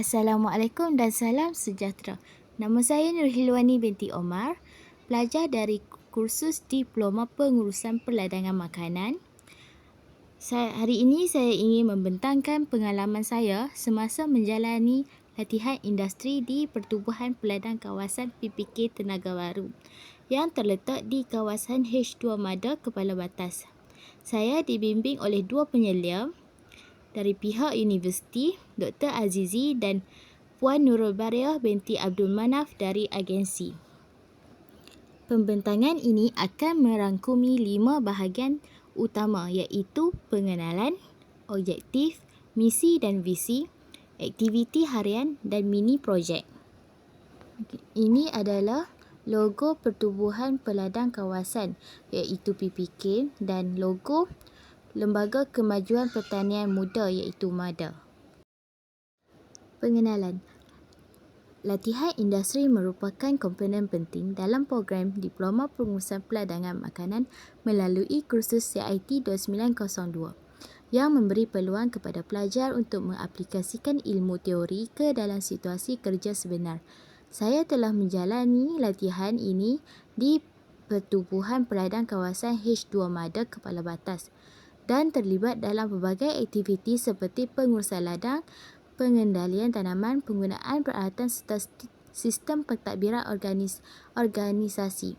Assalamualaikum dan salam sejahtera. Nama saya Nurhilwani binti Omar, pelajar dari kursus Diploma Pengurusan Perladangan Makanan. Saya, hari ini saya ingin membentangkan pengalaman saya semasa menjalani latihan industri di Pertubuhan Peladang Kawasan PPK Tenaga Baru yang terletak di kawasan H2 Mada Kepala Batas. Saya dibimbing oleh dua penyelia dari pihak universiti Dr. Azizi dan Puan Nurul Bariah binti Abdul Manaf dari agensi. Pembentangan ini akan merangkumi lima bahagian utama iaitu pengenalan, objektif, misi dan visi, aktiviti harian dan mini projek. Ini adalah logo Pertubuhan Peladang Kawasan iaitu PPK dan logo Lembaga Kemajuan Pertanian Muda iaitu MADA. Pengenalan Latihan industri merupakan komponen penting dalam program Diploma Pengurusan Peladangan Makanan melalui kursus CIT 2902 yang memberi peluang kepada pelajar untuk mengaplikasikan ilmu teori ke dalam situasi kerja sebenar. Saya telah menjalani latihan ini di Pertubuhan Peladang Kawasan H2 Mada Kepala Batas dan terlibat dalam pelbagai aktiviti seperti pengurusan ladang, pengendalian tanaman, penggunaan peralatan serta sistem pentadbiran organis organisasi.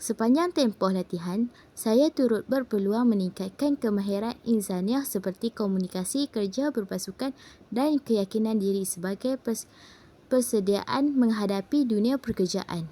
Sepanjang tempoh latihan, saya turut berpeluang meningkatkan kemahiran insaniah seperti komunikasi, kerja berpasukan dan keyakinan diri sebagai persediaan menghadapi dunia pekerjaan.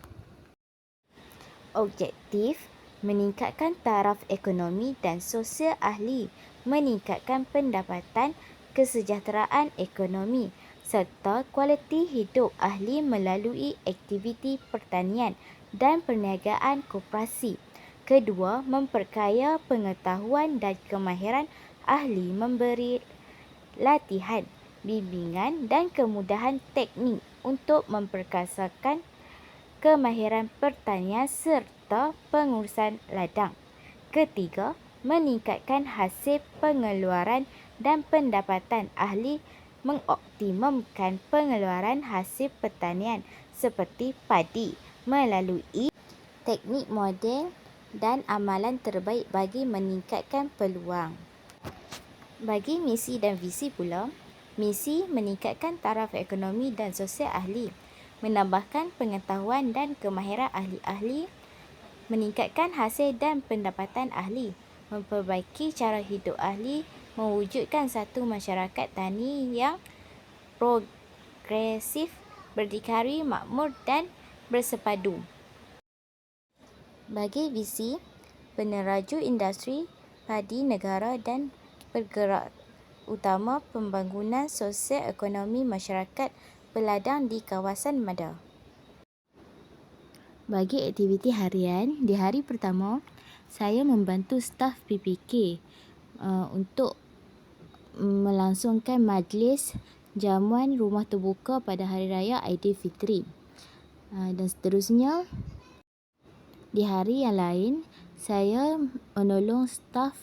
Objektif meningkatkan taraf ekonomi dan sosial ahli, meningkatkan pendapatan kesejahteraan ekonomi serta kualiti hidup ahli melalui aktiviti pertanian dan perniagaan koperasi. Kedua, memperkaya pengetahuan dan kemahiran ahli memberi latihan, bimbingan dan kemudahan teknik untuk memperkasakan kemahiran pertanian serta pengurusan ladang. Ketiga, meningkatkan hasil pengeluaran dan pendapatan ahli mengoptimumkan pengeluaran hasil pertanian seperti padi melalui teknik model dan amalan terbaik bagi meningkatkan peluang. Bagi misi dan visi pula, misi meningkatkan taraf ekonomi dan sosial ahli, menambahkan pengetahuan dan kemahiran ahli-ahli meningkatkan hasil dan pendapatan ahli, memperbaiki cara hidup ahli, mewujudkan satu masyarakat tani yang progresif, berdikari, makmur dan bersepadu. Bagi visi, peneraju industri padi negara dan bergerak utama pembangunan sosial ekonomi masyarakat peladang di kawasan Mada. Bagi aktiviti harian, di hari pertama, saya membantu staf PPK uh, untuk melangsungkan majlis jamuan rumah terbuka pada Hari Raya Aidilfitri. Uh, dan seterusnya, di hari yang lain, saya menolong staf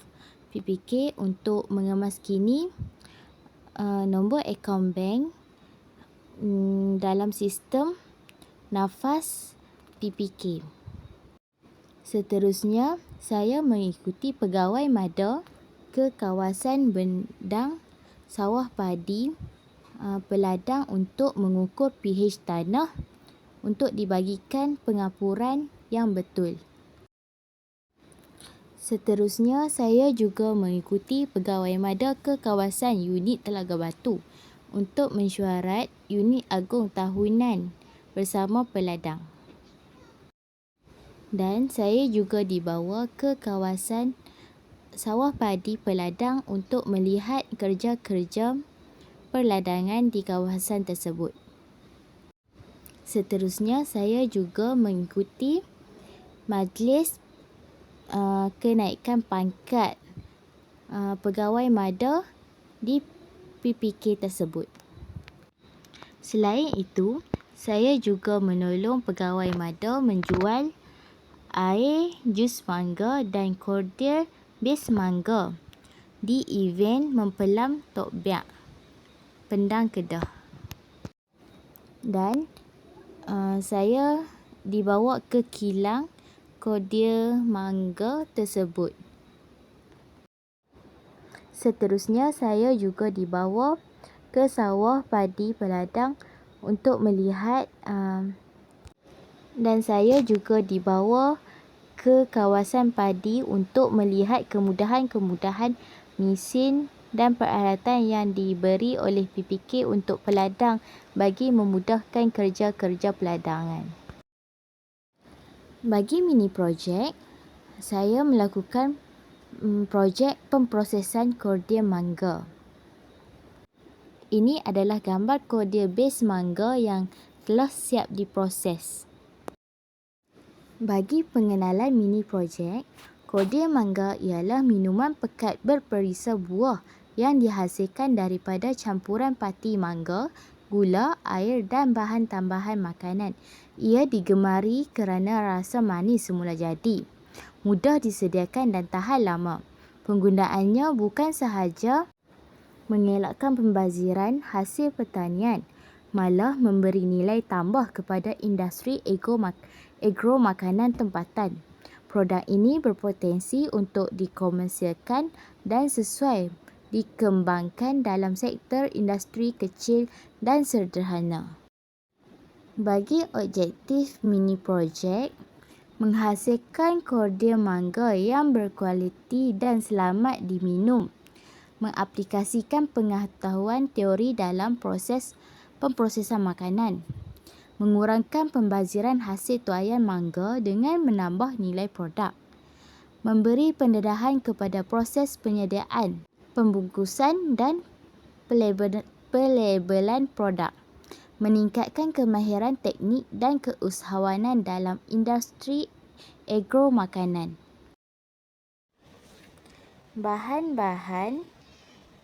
PPK untuk mengemas kini uh, nombor akaun bank dalam sistem nafas PPK. Seterusnya, saya mengikuti pegawai MADA ke kawasan bendang sawah padi peladang untuk mengukur pH tanah untuk dibagikan pengapuran yang betul. Seterusnya, saya juga mengikuti pegawai MADA ke kawasan unit Telaga Batu untuk mensyuarat unit agung tahunan bersama peladang dan saya juga dibawa ke kawasan sawah padi peladang untuk melihat kerja-kerja perladangan di kawasan tersebut. Seterusnya saya juga mengikuti majlis uh, kenaikan pangkat uh, pegawai MADA di PPK tersebut. Selain itu, saya juga menolong pegawai MADA menjual air, jus mangga dan kordial base mangga di event mempelam Tok Biak, Pendang Kedah. dan uh, saya dibawa ke kilang kodia mangga tersebut. Seterusnya saya juga dibawa ke sawah padi peladang untuk melihat uh, dan saya juga dibawa ke kawasan padi untuk melihat kemudahan-kemudahan mesin dan peralatan yang diberi oleh PPK untuk peladang bagi memudahkan kerja-kerja peladangan. Bagi mini projek, saya melakukan mm, projek pemprosesan kordia mangga. Ini adalah gambar kordia base mangga yang telah siap diproses. Bagi pengenalan mini projek, Kodia mangga ialah minuman pekat berperisa buah yang dihasilkan daripada campuran pati mangga, gula, air dan bahan tambahan makanan. Ia digemari kerana rasa manis semula jadi, mudah disediakan dan tahan lama. Penggunaannya bukan sahaja mengelakkan pembaziran hasil pertanian, malah memberi nilai tambah kepada industri agro makanan tempatan. Produk ini berpotensi untuk dikomersialkan dan sesuai dikembangkan dalam sektor industri kecil dan sederhana. Bagi objektif mini projek, menghasilkan kordia mangga yang berkualiti dan selamat diminum, mengaplikasikan pengetahuan teori dalam proses pemprosesan makanan, mengurangkan pembaziran hasil tuayan mangga dengan menambah nilai produk, memberi pendedahan kepada proses penyediaan, pembungkusan dan pelabelan produk, meningkatkan kemahiran teknik dan keusahawanan dalam industri agro makanan. Bahan-bahan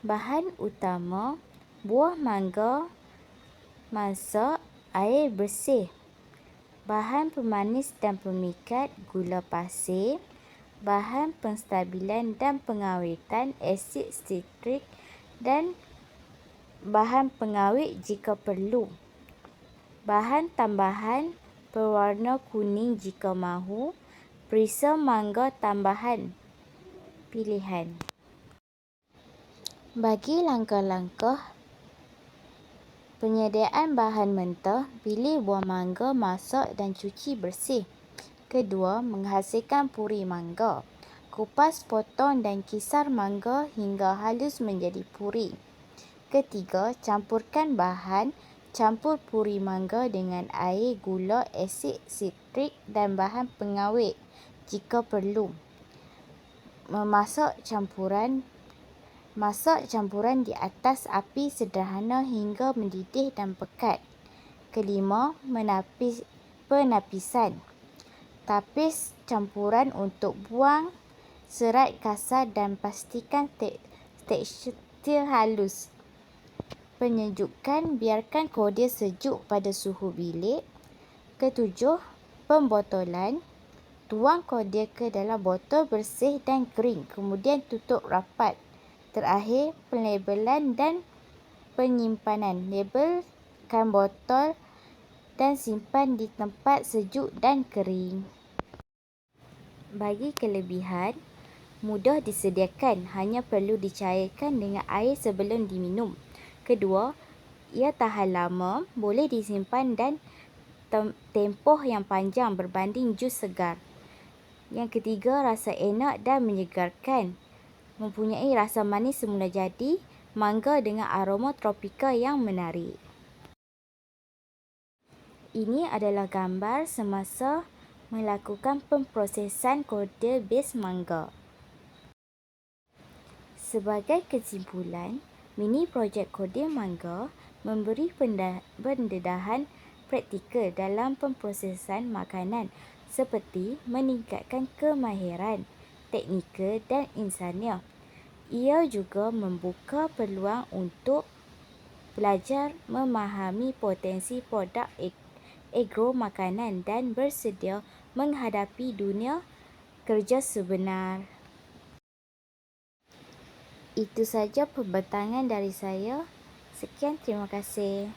Bahan utama buah mangga masak air bersih, bahan pemanis dan pemikat gula pasir, bahan penstabilan dan pengawitan asid sitrik dan bahan pengawet jika perlu. Bahan tambahan pewarna kuning jika mahu, perisa mangga tambahan pilihan. Bagi langkah-langkah Penyediaan bahan mentah, pilih buah mangga, masak dan cuci bersih. Kedua, menghasilkan puri mangga. Kupas, potong dan kisar mangga hingga halus menjadi puri. Ketiga, campurkan bahan. Campur puri mangga dengan air, gula, asid sitrik dan bahan pengawet jika perlu. Memasak campuran Masak campuran di atas api sederhana hingga mendidih dan pekat. Kelima, menapis penapisan. Tapis campuran untuk buang serat kasar dan pastikan tekstur halus. Penyejukkan biarkan kodia sejuk pada suhu bilik. Ketujuh, pembotolan. Tuang kodia ke dalam botol bersih dan kering kemudian tutup rapat. Terakhir, pelabelan dan penyimpanan. Labelkan botol dan simpan di tempat sejuk dan kering. Bagi kelebihan, mudah disediakan, hanya perlu dicairkan dengan air sebelum diminum. Kedua, ia tahan lama, boleh disimpan dan tempoh yang panjang berbanding jus segar. Yang ketiga, rasa enak dan menyegarkan mempunyai rasa manis semula jadi, mangga dengan aroma tropika yang menarik. Ini adalah gambar semasa melakukan pemprosesan kode base mangga. Sebagai kesimpulan, mini projek kode mangga memberi pendedahan praktikal dalam pemprosesan makanan seperti meningkatkan kemahiran teknikal dan insaniah ia juga membuka peluang untuk pelajar memahami potensi produk agro makanan dan bersedia menghadapi dunia kerja sebenar. Itu saja pembentangan dari saya. Sekian, terima kasih.